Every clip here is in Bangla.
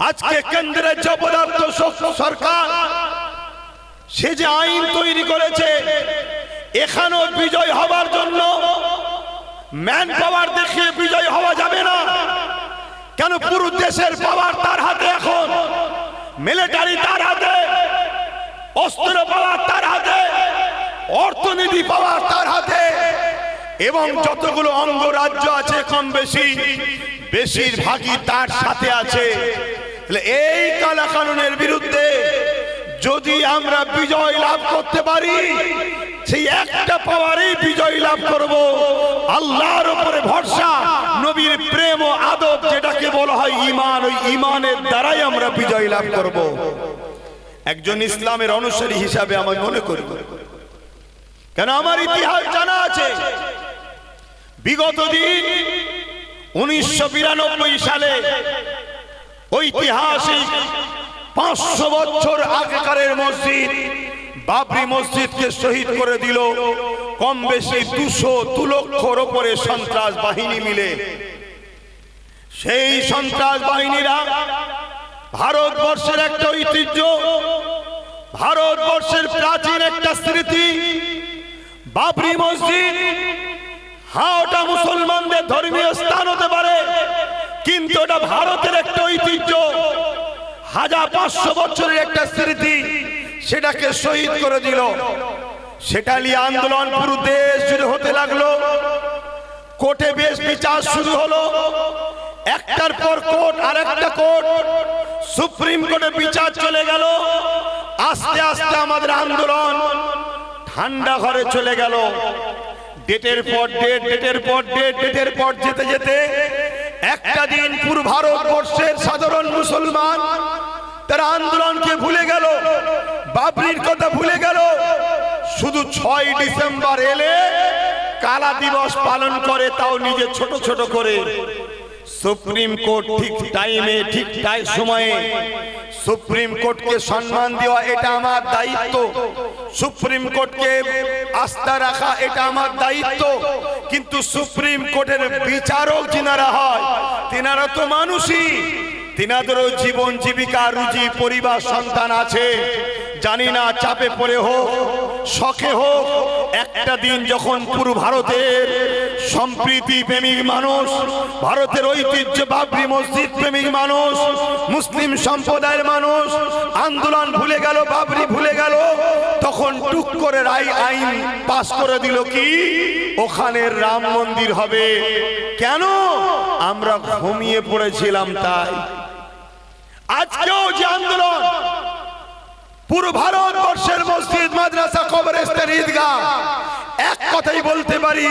আজকে কেন্দ্রের স- সরকার সে যে আইন তৈরি করেছে এখানেও বিজয় হবার জন্য ম্যান পাওয়ার দেখিয়ে বিজয় হওয়া যাবে না। কেন পুরো দেশের পাওয়ার তার হাতে এখন? মিলিটারি তার হাতে অস্ত্র পাওয়ার তার হাতে অর্থনীতি পাওয়ার তার হাতে এবং যতগুলো অঙ্গরাজ্য আছে কম বেশি বেশিরভাগই তার সাথে আছে। এই কালা কানুনের বিরুদ্ধে যদি আমরা বিজয় লাভ করতে পারি, সেই একটা পাওয়ারেই বিজয় লাভ করব। আল্লাহর উপরে ভরসা, নবীর প্রেম ও আদব যেটাকে বলা হয় ইমান ওই ইমানের দ্বারাই আমরা বিজয় লাভ করব। একজন ইসলামের অনুসারী হিসাবে আমি মনে করি। কেন আমার ইতিহাস জানা আছে, বিগত দিন উনিশশো বিরানব্বই সালে ঐতিহাসিক পাঁচশো বছর আগেকারের মসজিদ বাবরি মসজিদকে শহীদ করে দিল। কম বেশি দুশো দু লক্ষর ওপরে সন্ত্রাস বাহিনী মিলে। সেই সন্ত্রাস বাহিনীরা ভারতবর্ষের একটা ঐতিহ্য, ভারতবর্ষের প্রাচীন একটা স্মৃতি, বাবরি মসজিদ। হ্যাঁ ওটা মুসলমানদের ধর্মীয় স্থান হতে পারে কিন্তু ওটা ভারতের একটা ঐতিহ্য। হাজার পাঁচশো বছরের একটা স্মৃতি সেটাকে শহীদ করে দিল। সেটা নিয়ে আন্দোলন পুরো দেশ জুড়ে হতে লাগল। কোর্টে বেশ বিচার শুরু হলো। একটার পর কোর্ট আর একটা কোর্ট। সুপ্রিম কোর্টে বিচার চলে গেল। আস্তে আস্তে আমাদের আন্দোলন ঠান্ডা ঘরে চলে গেল। ডেটের পর ডেট, ডেটের পর ডেট, ডেটের পর যেতে যেতে একটা দিন পুরো ভারতবর্ষের সাধারণ মুসলমান তারা আন্দোলনকে ভুলে গেল, বাবরির কথা ভুলে গেল। শুধু ছয় ডিসেম্বর এলে কালা দিবস পালন করে, তাও নিজে ছোট ছোট করে। সুপ্রিম কোর্ট ঠিক টাইমে, ঠিক টাইম সময়ে সুপ্রিম কোর্টকে সম্মান দেওয়া এটা আমার দায়িত্ব। সুপ্রিম কোর্টকে আস্থা রাখা এটা আমার দায়িত্ব। কিন্তু সুপ্রিম কোর্টের বিচারক যিনারা হয়, তিনারা তো মানুষই। তিনাদেরও জীবন জীবিকা, রুজি পরিবার, সন্তান আছে। জানি না, চাপে পড়ে হোক, শখে হোক, একটা দিন যখন পুরো ভারতের সম্প্রীতি প্রেমিক মানুষ, ভারতের ঐতিহ্য বাবরি মসজিদ প্রেমিক মানুষ, মুসলিম সম্প্রদায়ের মানুষ, আন্দোলন ভুলে গেল, বাবরি ভুলে গেল, তখন টুক করে রায় আইন পাস করে দিল কি? ওখানে রাম মন্দির হবে। কেন? আমরা ঘুমিয়ে পড়েছিলাম তাই। আজকেও যে আন্দোলন পুরো ভারতবর্ষের মসজিদ, মাদ্রাসা, কবরস্থান, ঈদগাহ। এক কথাই বলতে পারি,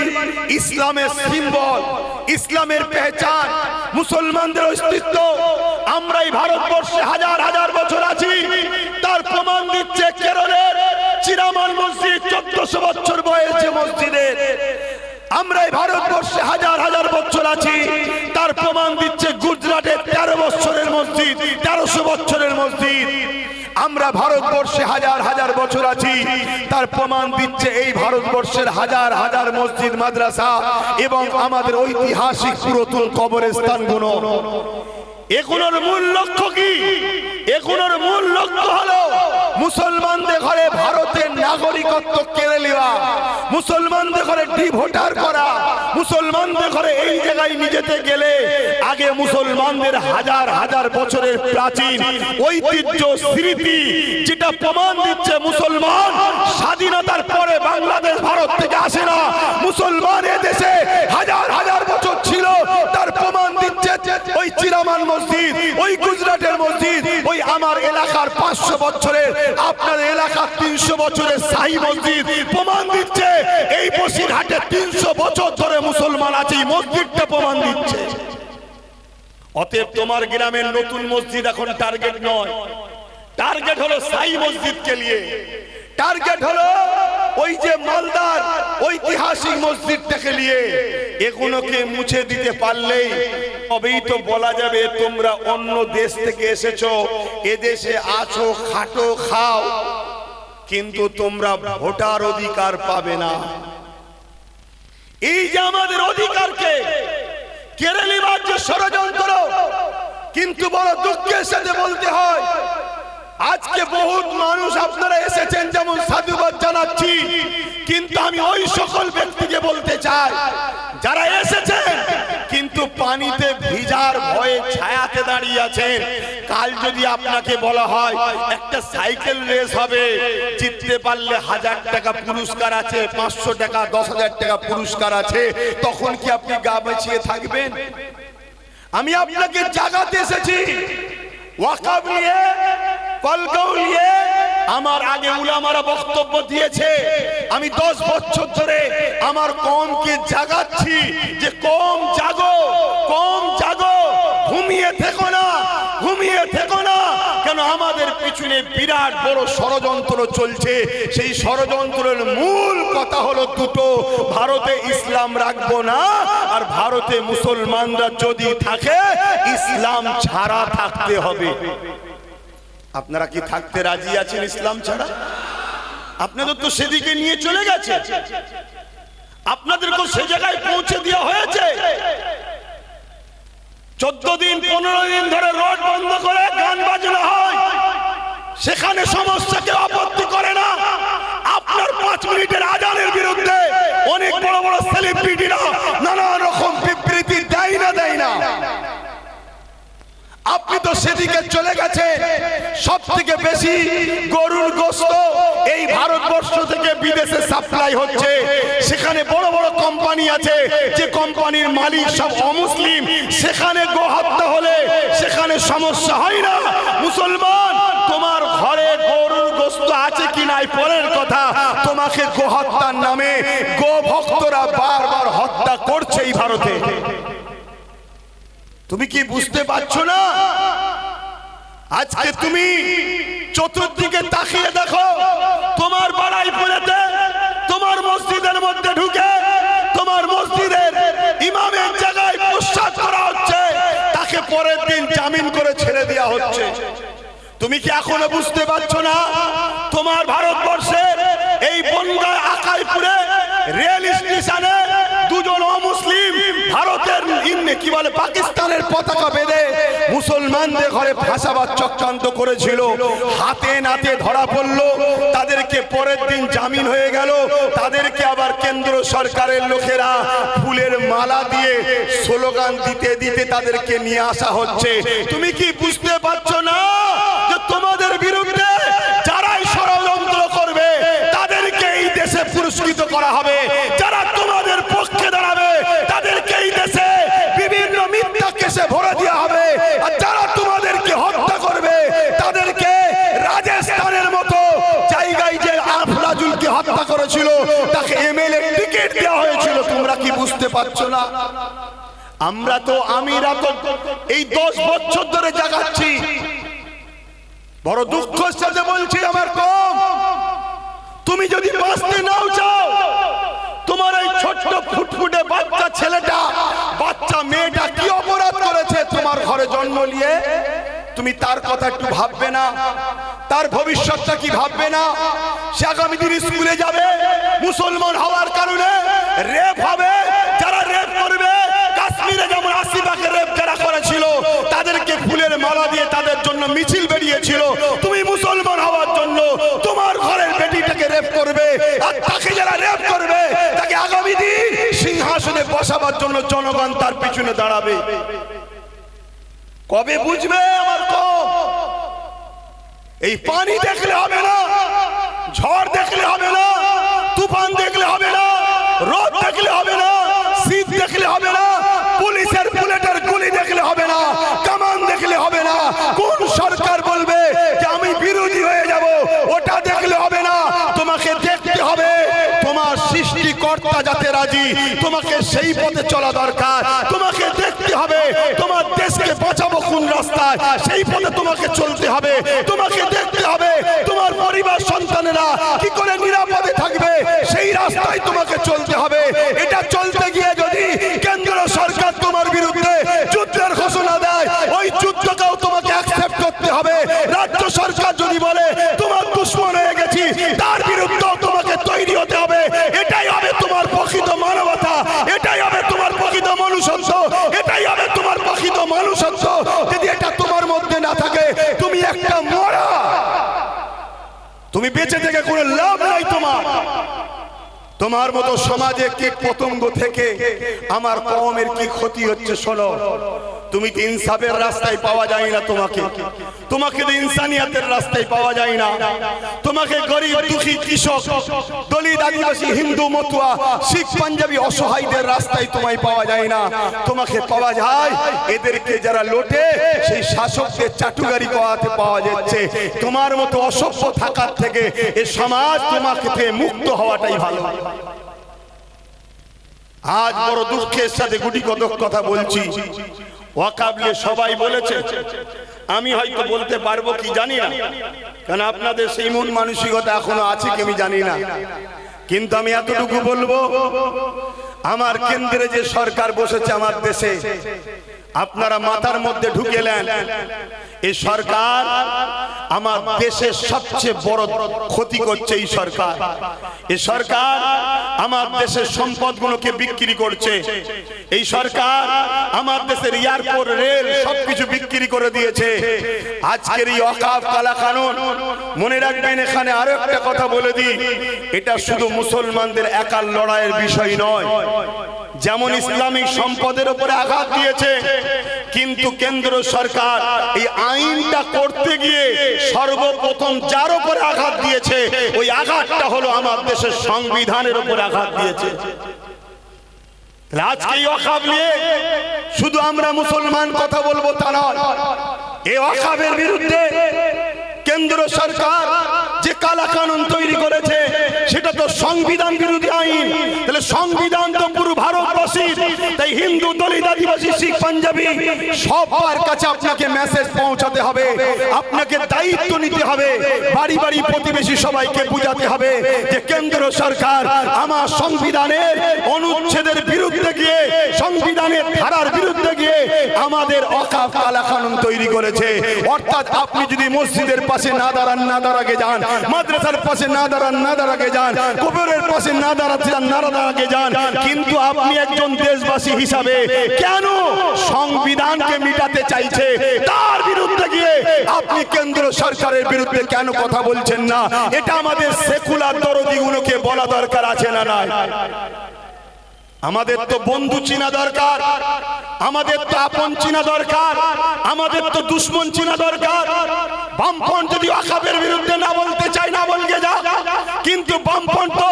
ইসলামের সিম্বল, ইসলামের পেহচান, মুসলমানদের অস্তিত্ব। আমরাই ভারতবর্ষে হাজার হাজার বছর আছি। তার প্রমাণ দিচ্ছে কেরলের চিরামান মসজিদ, চোদ্দশো বছর বয়সে মসজিদের আমরা এই ভারতবর্ষে হাজার হাজার বছর আছি। তার প্রমাণ দিচ্ছে গুজরাটের তেরো বছরের মসজিদ, তেরোশো বছরের মসজিদ। আমরা ভারতবর্ষে হাজার হাজার বছর আছি। তার প্রমাণ দিচ্ছে এই ভারতবর্ষের হাজার হাজার মসজিদ, মাদ্রাসা এবং আমাদের ঐতিহাসিক পুরাতন কবরস্থানগুলো। এগুলোর মূল লক্ষ্য কি? এগুলোর মূল লক্ষ্য হলো মুসলমানদের ঘরে ভারতের নাগরিকত্ব কেড়ে নেওয়া মুসলমানদের ঘরে ডিভোটার করা, মুসলমানদের ঘরে এই জায়গায় নিজেতে গেলে আগে মুসলমানদের হাজার হাজার বছরের প্রাচীন ঐতিহ্য, স্মৃতি যেটা প্রমাণ দিচ্ছে মুসলমান স্বাধীনতার পরে বাংলাদেশ ভারত থেকে আসে না। মুসলমান এ দেশে হাজার হাজার বছর ছিল তার প্রমাণ দিচ্ছে ওই চিরামান মসজিদ, ওই গুজরাটের মসজিদ, ওই আমার এলাকার পাঁচশো বছরের, আপনার এলাকার তিনশো বছরের শাহী মসজিদ। প্রমাণ দিচ্ছে, এই বসিরহাটে তিনশো বছর ধরে মুসলমান আছে, এই মসজিদটা প্রমাণ দিচ্ছে। অতএব তোমার গ্রামের নতুন মসজিদ এখন টার্গেট নয়। টার্গেট হলো সাই মসজিদকে নিয়ে। টার্গেট হলো ওই যে মালদার ঐতিহাসিক মসজিদটাকে নিয়ে। এগুলোকে মুছে দিতে পারলেই তবেই তো বলা যাবে তোমরা অন্য দেশ থেকে এসেছ, এদেশে আছো, খাটো, খাও। কিন্তু তোমরা ভোটার অধিকার পাবে না। এই যে আমাদের অধিকারকে কেড়ে নেবার যে ষড়যন্ত্র, কিন্তু বড় দুঃখের সাথে বলতে হয় আজকে বহুত মানুষ আপনারা এসেছেন যেমন সাধুবাদ জানাচ্ছি, কিন্তু আমি ওই সকল ব্যক্তিকে বলতে চাই, যারা এসেছেন, কিন্তু পানিতে ভিজার ভয়ে ছায়াতে দাঁড়িয়ে আছেন। কাল যদি আপনাকে বলা হয়, একটা সাইকেল রেস হবে, জিততে পারলে হাজার টাকা পুরস্কার আছে, পাঁচশো টাকা, দশ হাজার টাকা পুরস্কার আছে, তখন কি আপনি গা বাঁচিয়ে থাকবেন? আমি আপনাকে জাগাতে এসেছি। ওয়াকাব নিয়ে কলকাও আমার আগে উলামারা বক্তব্য দিয়েছে। আমি দশ বছর ধরে আমার কমকে জাগাচ্ছি যে কম জাগো কম জাগো, ঘুমিয়ে থেকো না, ঘুমিয়ে থেকো না। কেন আমাদের পিছনে বিরাট বড় ষড়যন্ত্র চলছে। সেই ষড়যন্ত্রের মূল কথা হলো দুটো, ভারতে ইসলাম রাখব না, আর ভারতে মুসলমানরা যদি থাকে, ইসলাম ছাড়া থাকতে হবে। আপনারা কি থাকতে রাজি আছেন ইসলাম ছাড়া? আপনাদের তো সেদিকে নিয়ে চলে গেছে। আপনাদেরকে সে জায়গায় পৌঁছে দেওয়া হয়েছে। চোদ্দ দিন, পনেরো দিন ধরে রোড বন্ধ করে গান বাজনা হয়। সেখানে সমস্যা কেউ আপত্তি করে না। আপনার পাঁচ মিনিটের আজানের বিরুদ্ধে অনেক বড় বড় সেলিব্রিটিরা নানা রকম বিবৃতি দেয় না দেয় না আপনি তো সেদিকে চলে গেছে। সব থেকে বেশি গরুর গোস্ত এই ভারতবর্ষ থেকে বিদেশে সাপ্লাই হচ্ছে। সেখানে বড় বড় কোম্পানি আছে। যে কোম্পানির মালিক সব অমুসলিম। সেখানে গো হত্যা হলে সেখানে সমস্যা হয় না। মুসলমান, তোমার ঘরে গরুর গোস্ত আছে কি নাই? পরের কথা, তোমাকে গো হত্যার নামে গো ভক্তরা বারবার হত্যা করছে এই ভারতে। তুমি কি বুঝতে পারছ না? আজকে তুমি চতুর্দিকে তাকিয়ে দেখো। তোমার বাড়াই পড়েতে তোমার মসজিদের মধ্যে ঢুকে তোমার মসজিদের ইমামের জায়গায় প্রসাদ করা হচ্ছে। তাকে পরের দিন জামিন করে ছেড়ে দেওয়া হচ্ছে। তুমি কি এখনও বুঝতে পারছ না? তোমার ভারতবর্ষের এই বনগা আকাইপুরে রেল স্টেশনে দুজন অমুসলিম ভারতের কি বলে? পাকিস্তানের পতাকা বেঁধে মুসলমানদের ঘরে ফাঁসাবার চক্রান্ত করেছিল। হাতে নাতে ধরা পড়ল। তাদেরকে পরের দিন জামিন হয়ে গেল। তাদেরকে আবার কেন্দ্র সরকারের লোকেরা ফুলের মালা দিয়ে স্লোগান দিতে দিতে তাদেরকে নিয়ে আসা হচ্ছে। তুমি কি বুঝতে পারছ না যে তোমাদের বিরুদ্ধে যারাই ষড়যন্ত্র করবে, তাদেরকে এই দেশে পুরস্কৃত করা হবে? পারছ না। আমরা তো আমিরা তো এই দশ বছর ধরে জাগাচ্ছি। বড় দুঃখের সাথে বলছি আমার কম। তুমি যদি বাঁচতে নাও চাও, তোমার এই ছোট্ট ফুটফুটে বাচ্চা ছেলেটা, বাচ্চা মেয়েটা কি অপরাধ করেছে তোমার ঘরে জন্ম নিয়ে? তুমি তার কথা একটু ভাববে না? তার ভবিষ্যৎটা কি ভাববে না? সে আগামী দিন স্কুলে যাবে, মুসলমান হওয়ার কারণে রেপ হবে যারা রেপ করবে কাশ্মীরে যেমন আশিবাকে রেপ যারা করেছিল, তাদেরকে ফুলের মালা দিয়ে তাদের জন্য মিছিল বেরিয়েছিল। তুমি মুসলমান হওয়ার জন্য তোমার ঘরের বেটিটাকে রেপ করবে, আর তাকে যারা রেপ করবে, তাকে আগামী দিন সিংহাসনে বসাবার জন্য জনগণ তার পিছনে দাঁড়াবে। কবে বুঝবে আমার কম? এই পানি দেখলে হবে না, ঝড় দেখলে হবে না, তুফান দেখলে হবে রাজি তোমাকে সেই পথে চলা দরকার। তোমাকে দেখতে হবে। তোমার দেশকে বাঁচাবো কোন রাস্তায়। সেই পথে তোমাকে চলতে হবে। তোমাকে দেখতে হবে। তোমার পরিবার সন্তানেরা কি করে নিরাপদে থাকবে, সেই রাস্তায় তোমাকে চলতে হবে। এটা চলতে গিয়ে তুমি বেঁচে থেকে কোনো লাভ নাই তোমার। তোমার মতো সমাজে কে পতঙ্গ থেকে আমার কমের কি ক্ষতি হচ্ছে, শোনো। তুমি তো ইনসাফের রাস্তায় পাওয়া যায় না তোমাকে। তোমাকে তো ইনসানিয়াতের রাস্তায় পাওয়া যায় না। তোমাকে গরিব, দুঃখী কৃষক, দলিত আদিবাসী, হিন্দু, মতুয়া, শিখ, পাঞ্জাবি, অসহায়দের রাস্তায় তোমায় পাওয়া যায় না। তোমাকে পাওয়া যায়, এদেরকে যারা লোটে, সেই শাসকদের চাটুগারি করাতে পাওয়া যাচ্ছে। তোমার মতো অসভ্য থাকার থেকে এ সমাজ তোমাকে থেকে মুক্ত হওয়াটাই ভালো। আজ বড় দুঃখের সাথে গুটি কতক কথা বলছি। ওয়াকাবলে সবাই বলেছে। আমি হয়তো বলতে পারব কি জানি না। কারণ আপনাদের সেই মন মানসিকতা এখনও আছে কি আমি জানি না। কিন্তু আমি এতটুকু বলব, আমার কেন্দ্রে যে সরকার বসেছে আমার দেশে, আপনারা মাথার মধ্যে ঢুকেলেন এই সরকার আমার দেশের সবচেয়ে বড় ক্ষতি করছে এই সরকার। এই সরকার আমার দেশের সম্পদগুলোকে বিক্রি করছে। এই সরকার আমার দেশের এয়ারপোর্ট, রেল সবকিছু বিক্রি করে দিয়েছে। আজকের এই অকাপ কালা কানুন মনে রাখবেন এখানে আরও একটা কথা বলে দিই। এটা শুধু মুসলমানদের একার লড়াইয়ের বিষয় নয়। যেমন ইসলামিক সম্পদের উপরে আঘাত দিয়েছে কিন্তু কেন্দ্র সরকার এই আইনটা করতে গিয়ে সর্বপ্রথম যার উপরে আঘাত দিয়েছে, ওই আঘাতটা হলো আমার দেশের সংবিধানের উপরে আঘাত দিয়েছে। শুধু আমরা মুসলমান কথা বলব তা নয়, এই অকাবের বিরুদ্ধে কেন্দ্র সরকার যে কালা কানুন তৈরি করেছে, সেটা তো সংবিধান বিরোধী আইন। তাহলে সংবিধান তো পুরো ভারতবাসীর তাই হিন্দু দলিত আদিবাসী শিখ পাঞ্জাবি সবার কাছে আপনাকে মেসেজ পৌঁছাতে হবে। আপনাকে দায়িত্ব নিতে হবে। বাড়ি বাড়ি প্রতিবেশী সবাইকে বুঝাতে হবে যে কেন্দ্র সরকার আমার সংবিধানের অনুচ্ছেদের বিরুদ্ধে গিয়ে সংবিধানের ধারার বিরুদ্ধে গিয়ে আমাদের অকাপ কালা কানুন তৈরি করেছে। অর্থাৎ আপনি যদি মসজিদের পাশে না দাঁড়ান না দাঁড়াকে যান মাদ্রাসার পাশে না দাঁড়ান না দাঁড়াকে যান কবরের পাশে না দাঁড়াতে যান না দাঁড়াকে যান কিন্তু আপনি একজন দেশবাসী হিসাবে কেন সংবিধানকে মিটাতে চাইছে? তার বিরুদ্ধে গিয়ে আপনি কেন্দ্র সরকারের বিরুদ্ধে কেন কথা বলছেন না? এটা আমাদের সেকুলার দরদিগুলোকে বলা দরকার আছে না নাই? আমাদের তো বন্ধু চিনা দরকার, আমাদের তো আপন চিনা দরকার, আমাদের তো দুশ্মন চিনা দরকার। বামফ্রন্ট যদি অকাবের বিরুদ্ধে না বলতে চায়, না বলকে যা। কিন্তু বামফ্রন্ট তো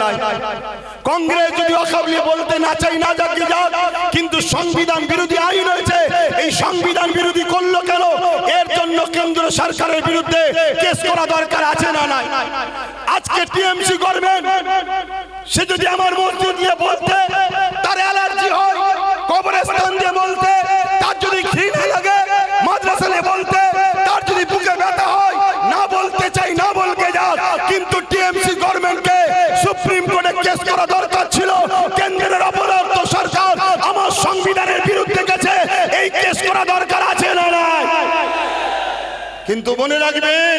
না নাই কংগ্রেস যদি বলতে না চাই, না যাক কিন্তু সংবিধান বিরোধী আইন রয়েছে। এই সংবিধান বিরোধী করল কেন? এর জন্য কেন্দ্র সরকারের বিরুদ্ধে কেস করা দরকার আছে না নাই? আজকে টিএমসি করবেন, সে যদি আমার মসজিদ কেস করা দরকার ছিল, কেন্দ্রের অপরাধ সরকার, আমার সংবিধানের বিরুদ্ধে গেছে, এই কেস করা দরকার আছে না কিন্তু মনে রাখবেন